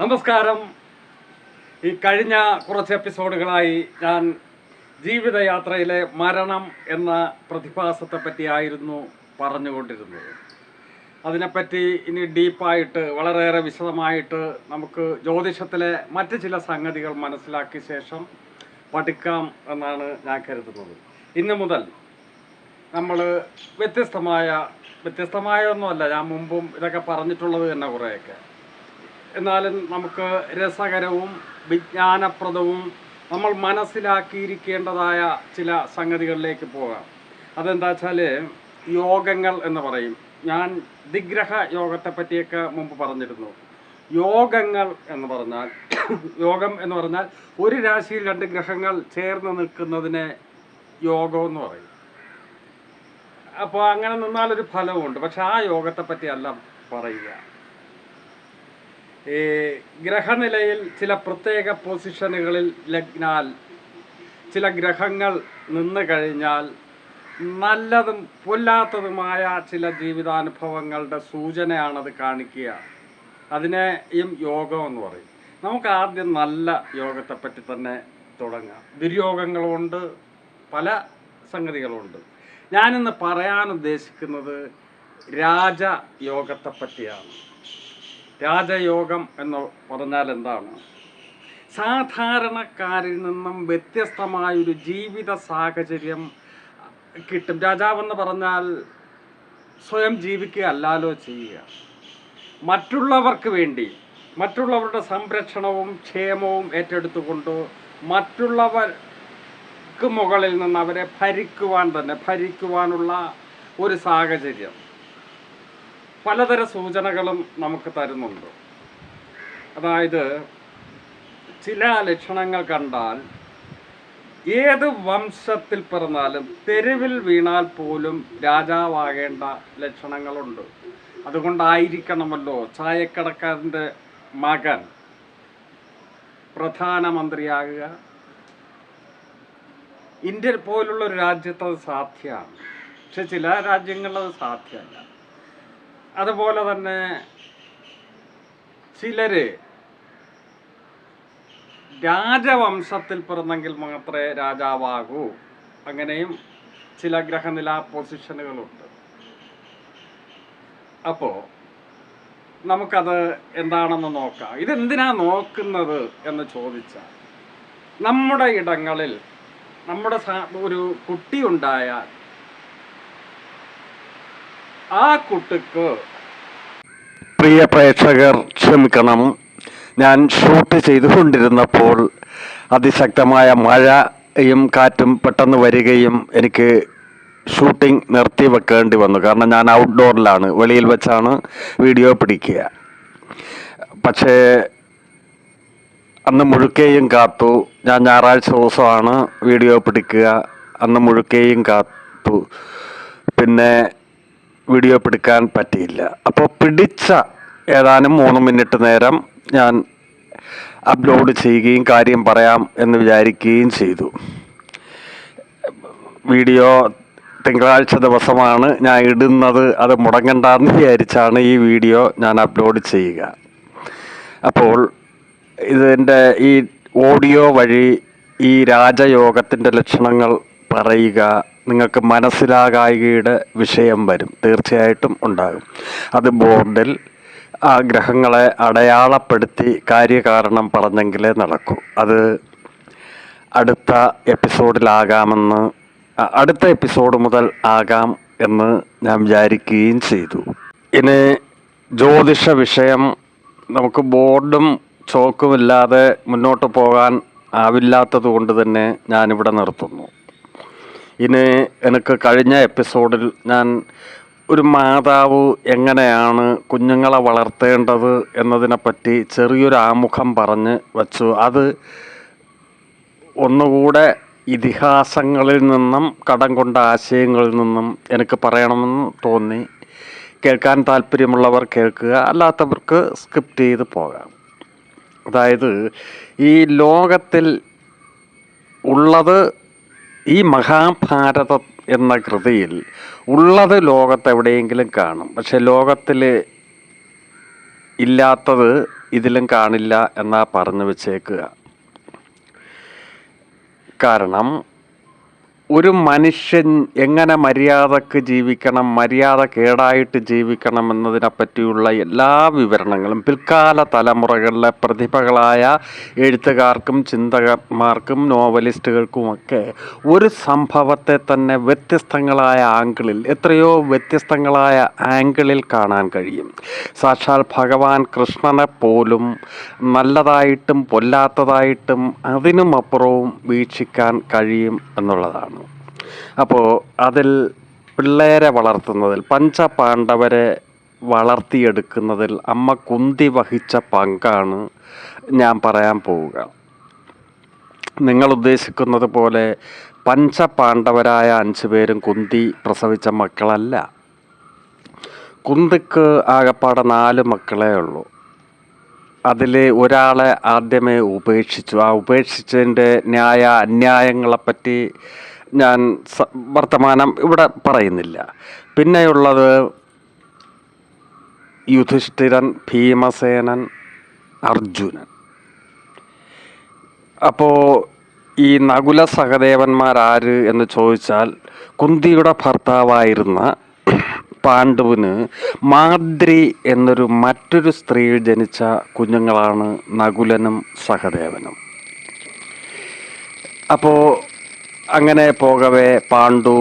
നമസ്കാരം. ഈ കഴിഞ്ഞ കുറച്ച് എപ്പിസോഡുകളായി ഞാൻ ജീവിതയാത്രയിലെ മരണം എന്ന പ്രതിഭാസത്തെ പറ്റിയായിരുന്നു പറഞ്ഞുകൊണ്ടിരുന്നത്. അതിനെപ്പറ്റി ഇനി ഡീപ്പായിട്ട് വളരെയേറെ വിശദമായിട്ട് നമുക്ക് ജ്യോതിഷത്തിലെ മറ്റ് ചില സംഗതികൾ മനസ്സിലാക്കിയ ശേഷം പഠിക്കാം എന്നാണ് ഞാൻ കരുതുന്നത്. ഇന്ന് മുതൽ നമ്മൾ വ്യത്യസ്തമായ വ്യത്യസ്തമായ ഒന്നുമല്ല ഞാൻ മുമ്പും ഇതൊക്കെ പറഞ്ഞിട്ടുള്ളത് തന്നെ കുറേയൊക്കെ. എന്നാലും നമുക്ക് രസകരവും വിജ്ഞാനപ്രദവും നമ്മൾ മനസ്സിലാക്കിയിരിക്കേണ്ടതായ ചില സംഗതികളിലേക്ക് പോകാം. അതെന്താ വെച്ചാൽ യോഗങ്ങൾ എന്ന് പറയും. ഞാൻ ദിഗ്രഹ യോഗത്തെ പറ്റിയൊക്കെ മുമ്പ് പറഞ്ഞിരുന്നു. യോഗങ്ങൾ എന്ന് പറഞ്ഞാൽ യോഗം എന്ന് പറഞ്ഞാൽ ഒരു രാശിയിൽ രണ്ട് ഗ്രഹങ്ങൾ ചേർന്ന് നിൽക്കുന്നതിനെ യോഗം എന്ന് പറയും. അപ്പോൾ അങ്ങനെ നിന്നാലൊരു ഫലമുണ്ട് പക്ഷെ ആ യോഗത്തെ പറ്റിയല്ല പറയുക. ഗ്രഹനിലയിൽ ചില പ്രത്യേക പൊസിഷനുകളിൽ ലഗ്നാൽ ചില ഗ്രഹങ്ങൾ നിന്ന് കഴിഞ്ഞാൽ നല്ലതും പൊല്ലാത്തതുമായ ചില ജീവിതാനുഭവങ്ങളുടെ സൂചനയാണത് കാണിക്കുക. അതിനെയും യോഗം എന്ന് പറയും. നമുക്ക് ആദ്യം നല്ല യോഗത്തെപ്പറ്റി തന്നെ തുടങ്ങാം. ദുര്യോഗങ്ങളുണ്ട് പല സംഗതികളുണ്ട്. ഞാനിന്ന് പറയാൻ ഉദ്ദേശിക്കുന്നത് രാജയോഗത്തെ പറ്റിയാണ്. രാജയോഗം എന്ന് പറഞ്ഞാൽ എന്താണ്? സാധാരണക്കാരിൽ നിന്നും വ്യത്യസ്തമായൊരു ജീവിത സാഹചര്യം കിട്ടും. രാജാവെന്ന് പറഞ്ഞാൽ സ്വയം ജീവിക്കുക അല്ലാലോ ചെയ്യുക. മറ്റുള്ളവർക്ക് വേണ്ടി മറ്റുള്ളവരുടെ സംരക്ഷണവും ക്ഷേമവും ഏറ്റെടുത്തുകൊണ്ട് മറ്റുള്ളവർക്ക് മുകളിൽ നിന്ന് അവരെ ഭരിക്കുവാൻ തന്നെ ഭരിക്കുവാനുള്ള ഒരു സാഹചര്യം. പലതര സൂചനകളും നമുക്ക് തരുന്നുണ്ട്. അതായത് ചില ലക്ഷണങ്ങൾ കണ്ടാൽ ഏത് വംശത്തിൽ പിറന്നാലും തെരുവിൽ വീണാൽ പോലും രാജാവാകേണ്ട ലക്ഷണങ്ങളുണ്ട്. അതുകൊണ്ടായിരിക്കണമല്ലോ ചായക്കടക്കാരന്റെ മകൻ പ്രധാനമന്ത്രിയാകുക. ഇന്ത്യ പോലുള്ള ഒരു രാജ്യത്ത് അത് സാധ്യമാണ്. പക്ഷെ ചില രാജ്യങ്ങളിൽ അത് സാധ്യമല്ല. അതുപോലെ തന്നെ ചിലര് രാജവംശത്തിൽ പിറന്നെങ്കിൽ മാത്രമേ രാജാവാകൂ. അങ്ങനെയും ചില ഗ്രഹനില പൊസിഷനുകളുണ്ട്. അപ്പോൾ നമുക്കത് എന്താണെന്ന് നോക്കാം. ഇതെന്തിനാ നോക്കുന്നത് എന്ന് ചോദിച്ചാൽ നമ്മുടെ ഇടങ്ങളിൽ നമ്മുടെ ഒരു കുട്ടി ഉണ്ടായാൽ ആ കുട്ടിക്ക് പ്രിയ പ്രേക്ഷകർ ക്ഷമിക്കണം. ഞാൻ ഷൂട്ട് ചെയ്തുകൊണ്ടിരുന്നപ്പോൾ അതിശക്തമായ മഴയും കാറ്റും പെട്ടെന്ന് വരികയും എനിക്ക് ഷൂട്ടിംഗ് നിർത്തി വെക്കേണ്ടി വന്നു. കാരണം ഞാൻ ഔട്ട്ഡോറിലാണ് വെളിയിൽ വെച്ചാണ് വീഡിയോ പിടിക്കുക. പക്ഷേ അന്ന് മുഴുക്കേയും കാത്തു. ഞാൻ ഞായറാഴ്ച ദിവസമാണ് വീഡിയോ പിടിക്കുക. അന്ന് മുഴുക്കേയും കാത്തു. പിന്നെ വീഡിയോ പിടിക്കാൻ പറ്റിയില്ല. അപ്പോൾ പിടിച്ച ഏതാനും മൂന്ന് മിനിറ്റ് നേരം ഞാൻ അപ്ലോഡ് ചെയ്യുകയും കാര്യം പറയാം എന്ന് വിചാരിക്കുകയും ചെയ്തു. വീഡിയോ തിങ്കളാഴ്ച ദിവസമാണ് ഞാൻ ഇടുന്നത്. അത് മുടങ്ങണ്ടെന്ന് വിചാരിച്ചാണ് ഈ വീഡിയോ ഞാൻ അപ്ലോഡ് ചെയ്യുക. അപ്പോൾ ഇതിന്റെ ഈ ഓഡിയോ വഴി ഈ രാജയോഗത്തിന്റെ ലക്ഷണങ്ങൾ പറയുക നിങ്ങൾക്ക് മനസ്സിലാകായികയുടെ വിഷയം വരും. തീർച്ചയായിട്ടും ഉണ്ടാകും. അത് ബോർഡിൽ ആ ഗ്രഹങ്ങളെ അടയാളപ്പെടുത്തി കാര്യകാരണം പറഞ്ഞെങ്കിലേ നടക്കൂ. അത് അടുത്ത എപ്പിസോഡിലാകാമെന്ന് അടുത്ത എപ്പിസോഡ് മുതൽ ആകാം എന്ന് ഞാൻ വിചാരിക്കുകയും ചെയ്തു. ഇനി ജ്യോതിഷ വിഷയം നമുക്ക് ബോർഡും ചോക്കുമില്ലാതെ മുന്നോട്ട് പോകാൻ ആവില്ലാത്തത് കൊണ്ട് തന്നെ ഞാനിവിടെ നിർത്തുന്നു. ഇനി എനിക്ക് കഴിഞ്ഞ എപ്പിസോഡിൽ ഞാൻ ഒരു മാതാവ് എങ്ങനെയാണ് കുഞ്ഞുങ്ങളെ വളർത്തേണ്ടത് എന്നതിനെപ്പറ്റി ചെറിയൊരു ആമുഖം പറഞ്ഞ് വച്ചു. അത് ഒന്നുകൂടെ ഇതിഹാസങ്ങളിൽ നിന്നും കടം കൊണ്ട ആശയങ്ങളിൽ നിന്നും എനിക്ക് പറയണമെന്ന് തോന്നി. കേൾക്കാൻ താല്പര്യമുള്ളവർ കേൾക്കുക അല്ലാത്തവർക്ക് സ്കിപ്പ് ചെയ്ത് പോകാം. അതായത് ഈ ലോകത്തിൽ ഉള്ളത് ഈ മഹാഭാരതം എന്ന കൃതിയിൽ ഉള്ളത് ലോകത്ത് എവിടെയെങ്കിലും കാണും. പക്ഷെ ലോകത്തിൽ ഇല്ലാത്തത് ഇതിലും കാണില്ല എന്നാ പറഞ്ഞു വെച്ചേക്കുക. കാരണം ഒരു മനുഷ്യൻ എങ്ങനെ മര്യാദയ്ക്ക് ജീവിക്കണം മര്യാദ കേടായിട്ട് ജീവിക്കണം എന്നതിനെ പറ്റിയുള്ള എല്ലാ വിവരണങ്ങളും പിൽക്കാല തലമുറകളിലെ പ്രതിഭകളായ എഴുത്തുകാർക്കും ചിന്തകന്മാർക്കും നോവലിസ്റ്റുകൾക്കുമൊക്കെ ഒരു സംഭവത്തെ തന്നെ വ്യത്യസ്തങ്ങളായ ആംഗിളിൽ എത്രയോ വ്യത്യസ്തങ്ങളായ ആംഗിളിൽ കാണാൻ കഴിയും. സാക്ഷാൽ ഭഗവാൻ കൃഷ്ണനെ പോലും നല്ലതായിട്ടും പൊല്ലാത്തതായിട്ടും അതിനുമപ്പുറവും വീക്ഷിക്കാൻ കഴിയും എന്നുള്ളതാണ്. അപ്പോൾ അതിൽ പിള്ളേരെ വളർത്തുന്നതിൽ പഞ്ചപാണ്ഡവരെ വളർത്തിയെടുക്കുന്നതിൽ അമ്മ കുന്തി വഹിച്ച പങ്കാണ് ഞാൻ പറയാൻ പോവുക. നിങ്ങൾ ഉദ്ദേശിക്കുന്നത് പോലെ പഞ്ചപാണ്ഡവരായ അഞ്ചു പേരും കുന്തി പ്രസവിച്ച മക്കളല്ല. കുന്തിക്ക് ആകപ്പാടെ നാല് മക്കളേ ഉള്ളൂ. അതിൽ ഒരാളെ ആദ്യമേ ഉപേക്ഷിച്ചു. ആ ഉപേക്ഷിച്ചതിന്റെ ന്യായ അന്യായങ്ങളെപ്പറ്റി ഞാൻ വർത്തമാനം ഇവിടെ പറയുന്നില്ല. പിന്നെയുള്ളത് യുധിഷ്ഠിരൻ ഭീമസേനൻ അർജുനൻ. അപ്പോൾ ഈ നകുല സഹദേവന്മാരാര് എന്ന് ചോദിച്ചാൽ കുന്തിയുടെ ഭർത്താവായിരുന്ന പാണ്ഡുവിന് മാദ്രി എന്നൊരു മറ്റൊരു സ്ത്രീയിൽ ജനിച്ച കുഞ്ഞുങ്ങളാണ് നകുലനും സഹദേവനും. അപ്പോൾ അങ്ങനെ പോകവേ പാണ്ഡു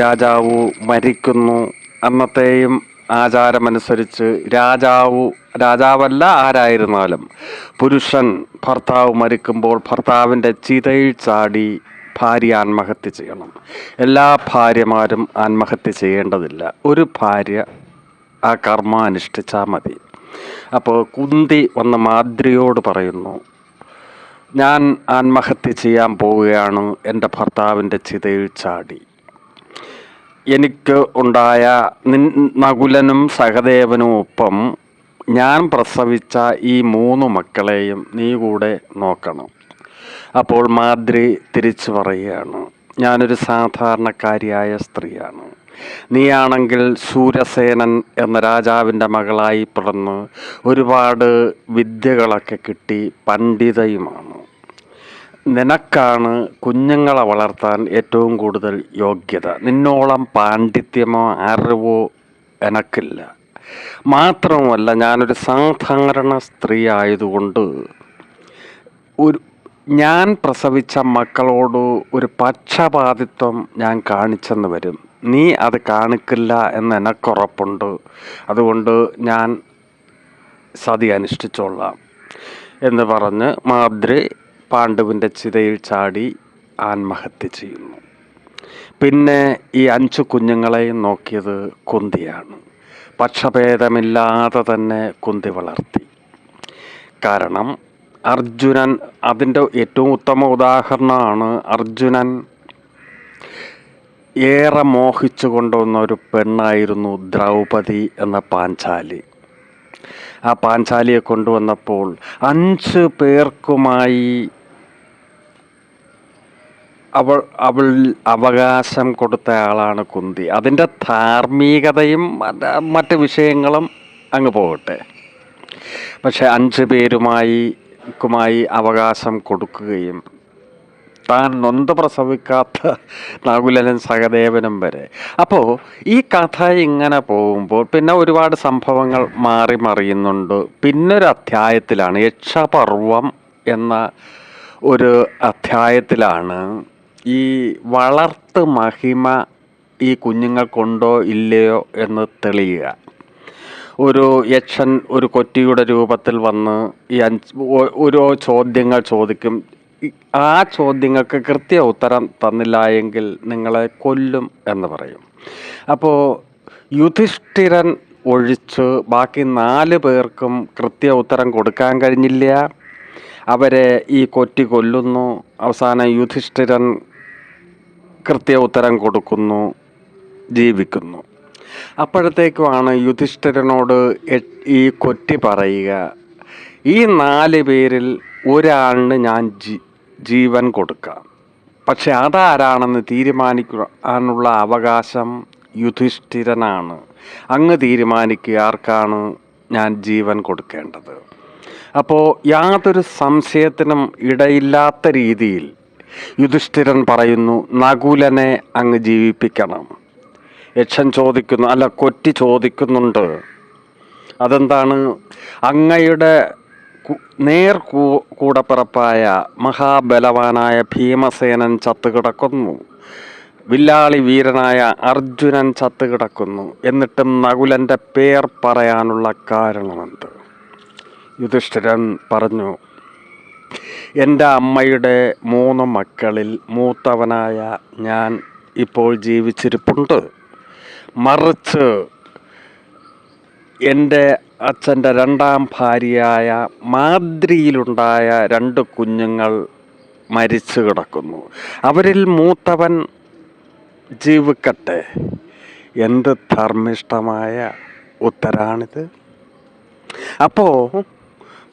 രാജാവു മരിക്കുന്നു. അന്നത്തെയും ആചാരമനുസരിച്ച് രാജാവു രാജാവല്ല ആരായിരുന്നാലും പുരുഷൻ ഭർത്താവ് മരിക്കുമ്പോൾ ഭർത്താവിന്റെ ചിതയിൽ ചാടി ഭാര്യ ആത്മഹത്യ ചെയ്യണം. എല്ലാ ഭാര്യമാരും ആത്മഹത്യ ചെയ്യേണ്ടതില്ല. ഒരു ഭാര്യ ആ കർമ്മ അനുഷ്ഠിച്ചാൽ മതി. അപ്പോൾ കുന്തി വന്ന മാദ്രിയോട് പറയുന്നു ഞാൻ ആത്മഹത്യ ചെയ്യാൻ പോവുകയാണ്. എന്റെ ഭർത്താവിന്റെ ചിതയിൽ ചാടി. എനിക്ക് ഉണ്ടായ നിൻ നകുലനും സഹദേവനും ഒപ്പം ഞാൻ പ്രസവിച്ച ഈ മൂന്ന് മക്കളെയും നീ കൂടെ നോക്കണം. അപ്പോൾ മാദ്രി തിരിച്ചു പറയുകയാണ് ഞാനൊരു സാധാരണക്കാരിയായ സ്ത്രീയാണ്. നീയാണെങ്കിൽ സൂര്യസേനൻ എന്ന രാജാവിന്റെ മകളായി പിറന്ന് ഒരുപാട് വിദ്യകളൊക്കെ കിട്ടി പണ്ഡിതയുമാണ്. നിനക്കാണ് കുഞ്ഞുങ്ങളെ വളർത്താൻ ഏറ്റവും കൂടുതൽ യോഗ്യത. നിന്നോളം പാണ്ഡിത്യമോ അറിവോ എനക്കില്ല. മാത്രവുമല്ല ഞാനൊരു സാധാരണ സ്ത്രീ ആയതുകൊണ്ട് ഒരു ഞാൻ പ്രസവിച്ച മക്കളോട് ഒരു പക്ഷപാതിത്വം ഞാൻ കാണിച്ചെന്ന് വരും. നീ അത് കാണിക്കില്ല എന്ന് എനക്കുറപ്പുണ്ട് അതുകൊണ്ട് ഞാൻ സതി അനുഷ്ഠിച്ചോളാം എന്ന് പറഞ്ഞ് മാദ്രി പാണ്ഡുവിന്റെ ചിതയിൽ ചാടി ആത്മഹത്യ ചെയ്യുന്നു. പിന്നെ ഈ അഞ്ചു കുഞ്ഞുങ്ങളെയും നോക്കിയത് കുന്തിയാണ്. പക്ഷഭേദമില്ലാതെ തന്നെ കുന്തി വളർത്തി. കാരണം അർജുനൻ അതിന്റെ ഏറ്റവും ഉത്തമ ഉദാഹരണമാണ് അർജുനൻ. ഏറെ മോഹിച്ചു കൊണ്ടുവന്ന ഒരു പെണ്ണായിരുന്നു ദ്രൗപദി എന്ന പാഞ്ചാലി. ആ പാഞ്ചാലിയെ കൊണ്ടുവന്നപ്പോൾ അഞ്ച് പേർക്കുമായി അവൾ അവൾ അവകാശം കൊടുത്ത ആളാണ് കുന്തി. അതിന്റെ ധാർമ്മികതയും മറ്റ് വിഷയങ്ങളും അങ്ങ് പോകട്ടെ. പക്ഷെ അഞ്ച് പേരുമായി ക്കുമായി അവകാശം കൊടുക്കുകയും താൻ നൊന്ത് പ്രസവിക്കാത്ത നകുലനും സഹദേവനും വരെ. അപ്പോൾ ഈ കഥ ഇങ്ങനെ പോകുമ്പോൾ പിന്നെ ഒരുപാട് സംഭവങ്ങൾ മാറി മറിയുന്നുണ്ട്. പിന്നൊരു അധ്യായത്തിലാണ് യക്ഷപർവം എന്ന ഒരു അധ്യായത്തിലാണ് ഈ വളർത്ത് മഹിമ ഈ കുഞ്ഞുങ്ങൾക്കുണ്ടോ ഇല്ലയോ എന്ന് തെളിയുക. ഒരു യക്ഷൻ ഒരു കൊറ്റിയുടെ രൂപത്തിൽ വന്ന് ഈ അഞ്ച് ഓരോ ചോദ്യങ്ങൾ ചോദിക്കും. ആ ചോദ്യങ്ങൾക്ക് കൃത്യ ഉത്തരം തന്നില്ല എങ്കിൽ നിങ്ങളെ കൊല്ലും എന്ന് പറയും. അപ്പോൾ യുധിഷ്ഠിരൻ ഒഴിച്ച് ബാക്കി നാല് പേർക്കും കൃത്യ ഉത്തരം കൊടുക്കാൻ കഴിഞ്ഞില്ല. അവരെ ഈ കൊറ്റി കൊല്ലുന്നു. അവസാനം യുധിഷ്ഠിരൻ കൃത്യ ഉത്തരം കൊടുക്കുന്നു ജീവിക്കുന്നു. അപ്പോഴത്തേക്കുമാണ് യുധിഷ്ഠിരനോട് ഈ കൊറ്റി പറയുക ഈ നാല് പേരിൽ ഒരാളിന് ഞാൻ ജീവൻ കൊടുക്കാം. പക്ഷെ അതാരാണെന്ന് തീരുമാനിക്കാനുള്ള അവകാശം യുധിഷ്ഠിരനാണ്. അങ്ങ് തീരുമാനിക്കുക ആർക്കാണ് ഞാൻ ജീവൻ കൊടുക്കേണ്ടത്. അപ്പോൾ യാതൊരു സംശയത്തിനും ഇടയില്ലാത്ത രീതിയിൽ യുധിഷ്ഠിരൻ പറയുന്നു നകുലനെ അങ്ങ് ജീവിപ്പിക്കണം. യക്ഷൻ ചോദിക്കുന്നു അല്ല കൊറ്റി ചോദിക്കുന്നുണ്ട്. അതെന്താണ്? അങ്ങയുടെ നേർ കൂടപ്പിറപ്പായ മഹാബലവാനായ ഭീമസേനൻ ചത്തുകിടക്കുന്നു. വില്ലാളി വീരനായ അർജുനൻ ചത്തുകിടക്കുന്നു. എന്നിട്ടും നകുലന്റെ പേർ പറയാനുള്ള കാരണമെന്ത് യുധിഷ്ഠിരൻ പറഞ്ഞു എന്റെ അമ്മയുടെ മൂന്ന് മക്കളിൽ മൂത്തവനായ ഞാൻ ഇപ്പോൾ ജീവിച്ചിരിപ്പുണ്ട്. മറിച്ച് എന്റെ അച്ഛന്റെ രണ്ടാം ഭാര്യയായ മാദ്രിയിലുണ്ടായ രണ്ട് കുഞ്ഞുങ്ങൾ മരിച്ചു കിടക്കുന്നു. അവരിൽ മൂത്തവൻ ജീവിക്കട്ടെ. എന്ത് ധർമ്മിഷ്ഠമായ ഉത്തരാണിത്. അപ്പോൾ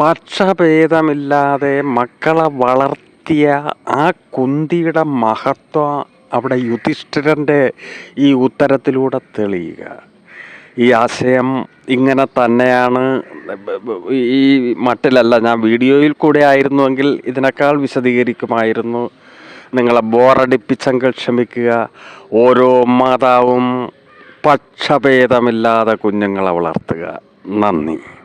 പക്ഷഭേദമില്ലാതെ മക്കളെ വളർത്തിയ ആ കുന്തിയുടെ മഹത്വം അവിടെ യുധിഷ്ഠിരന്റെ ഈ ഉത്തരത്തിലൂടെ തെളിയുക. ഈ ആശയം ഇങ്ങനെ തന്നെയാണ്. ഈ മട്ടിലല്ല ഞാൻ വീഡിയോയിൽ കൂടെ ആയിരുന്നുവെങ്കിൽ ഇതിനേക്കാൾ വിശദീകരിക്കുമായിരുന്നു. നിങ്ങളെ ബോറടിപ്പിച്ചെങ്കിൽ ക്ഷമിക്കുക. ഓരോ മാതാവും പക്ഷഭേദമില്ലാതെ കുഞ്ഞുങ്ങളെ വളർത്തുക. നന്ദി.